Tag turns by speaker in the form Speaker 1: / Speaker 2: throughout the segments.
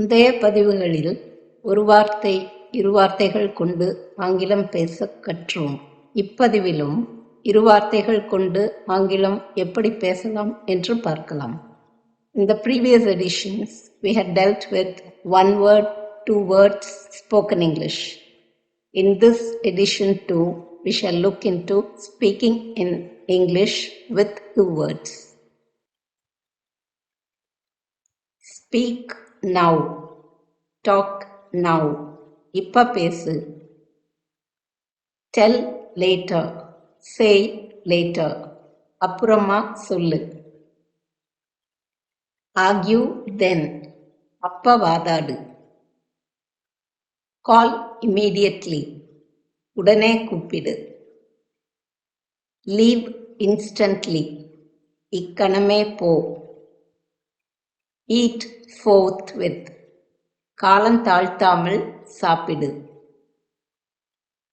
Speaker 1: முந்தைய பதிவுகளில் ஒரு வார்த்தை இரு வார்த்தைகள் கொண்டு ஆங்கிலம் பேசக் கற்றோம் இப்பதிவிலும் இரு வார்த்தைகள் கொண்டு ஆங்கிலம் எப்படி பேசலாம் என்று பார்க்கலாம் In the previous editions, we had dealt with one word, two words spoken English. In this edition too, we shall look into speaking in English with two words. Speak now talk now இப்போ பேசு del later சேய் later அப்புறமா சொல்லு ஆக்யூ தென் அப்ப வாதாடு கால் immediately உடனே கூப்பிடு leave instantly இக்கணமே போ eat fourth with காலம் தாழ்த்தாமல் சாப்பிடு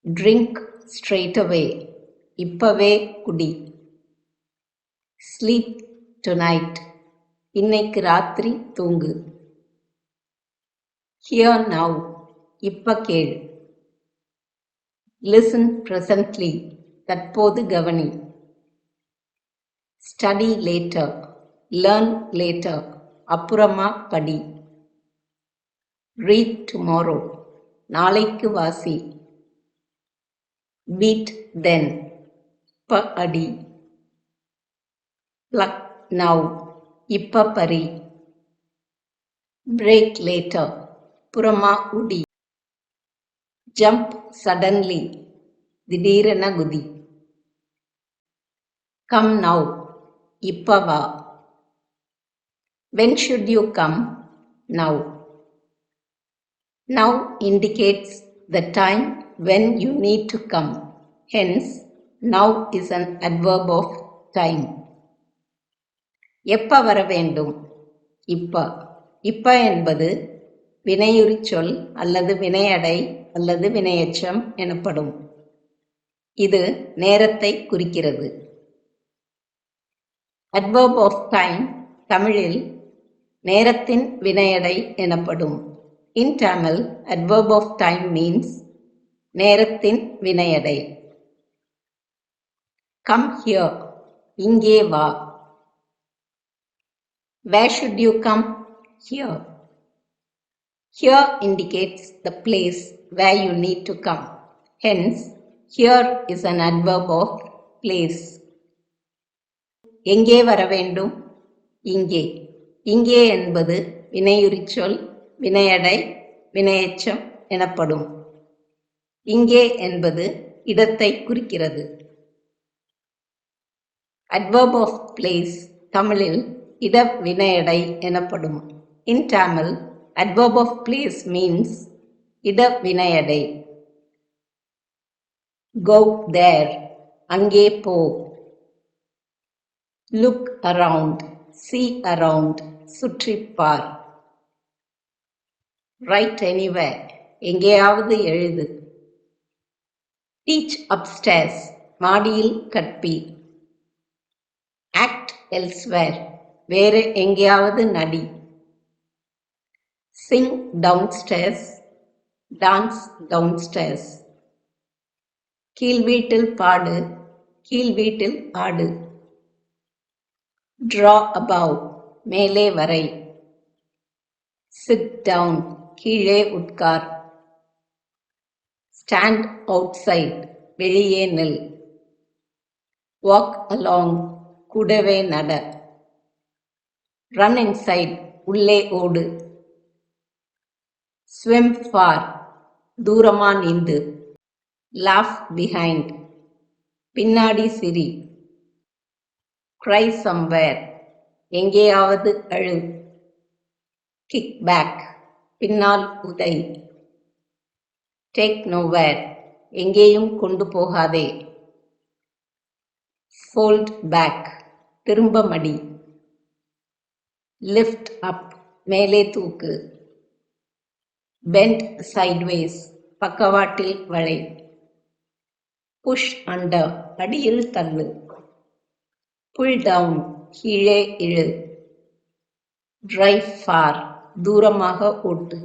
Speaker 1: ட்ரிங்க் ஸ்ட்ரெயிட் அவே இப்பவே குடி ஸ்லீப் டு நைட் இன்னைக்கு ராத்திரி தூங்கு ஹியர் நவ் இப்ப கேள் லிசன் ப்ரெசன்ட்லி தற்போது கவனி ஸ்டடி லேட்டர் லேர்ன் லேட்டர் அப்புறமா படி ரீட் டுமாரோ நாளைக்கு வாசி பீட் தென் ப அடி லக் நவ் இப்ப பரி பிரேக் லேட்டர் புறமா உடி ஜம்ப் சடன்லி திடீரென குதி கம் நவ் இப்ப வா When should you come? Now. Now indicates the time when you need to come. Hence, now is an adverb of time. எப்ப வர வேண்டும்? இப்ப. இப்ப என்பது வினையுரிச் சொல் அல்லது வினையடை அல்லது வினையச்சம் எனப்படும். இது நேரத்தை குறிக்கிறது. அட்வர்ப் ஆஃப் டைம் தமிழில் நேரத்தின் வினையடை எனப்படும் in Tamil adverb of time means நேரத்தின் வினையடை கம் ஹியர் இங்கே வா where should you come here here indicates the place way you need to come hence here is an adverb of place எங்கே வர வேண்டும் இங்கே இங்கே என்பது வினையுரிச்சொல் வினையடை, வினையச்சம் எனப்படும். இங்கே என்பது இடத்தை குறிக்கிறது. அட்வர்ப் ஆஃப் பிளேஸ் தமிழில் இட வினையடை எனப்படும். In Tamil, adverb of place means இட வினையடை. கோ தேர் அங்கே போ. லுக் அரவுண்ட் சி அரவுண்ட் சுற்றிப்பார் ரைட் எனிவே எங்கேயாவது எழுது டீச் அப்டேஸ் மாடியில் கற்பி ஆக்ட் எல்ஸ்வேர் வேறு எங்கேயாவது நடி சிங் டவுன்ஸ்டேர்ஸ் டான்ஸ் டவுன்ஸ்டேர்ஸ் கீழ் வீட்டில் பாடு கீழ் வீட்டில் ஆடு ட்ரா அபவ் மேலே வரை சிட் டவுன் கீழே உட்கார் ஸ்டாண்ட் அவுட் சைட் வெளியே நெல் வாக் அலாங் கூடவே நட ரன் இன் சைட் உள்ளே ஓடு ஸ்விம் ஃபார் தூரமா நீந்து லாஃப் பிஹைண்ட் பின்னாடி சிரி க்ரை சம்வேர் எங்கேயாவது அழு கிக் பேக் பின்னால் உதை டேக் நோவேர் எங்கேயும் கொண்டு போகாதே ஃபோல்ட் பேக் திரும்ப மடி லிஃப்ட் அப் மேலே தூக்கு பெண்ட் சைட்வேஸ் பக்கவாட்டில் வளை புஷ் அண்டர் அடியில் தள்ளு புல் டவுன் கீழே இழு. டிரைவ் ஃபார் தூரமாக ஓட்டு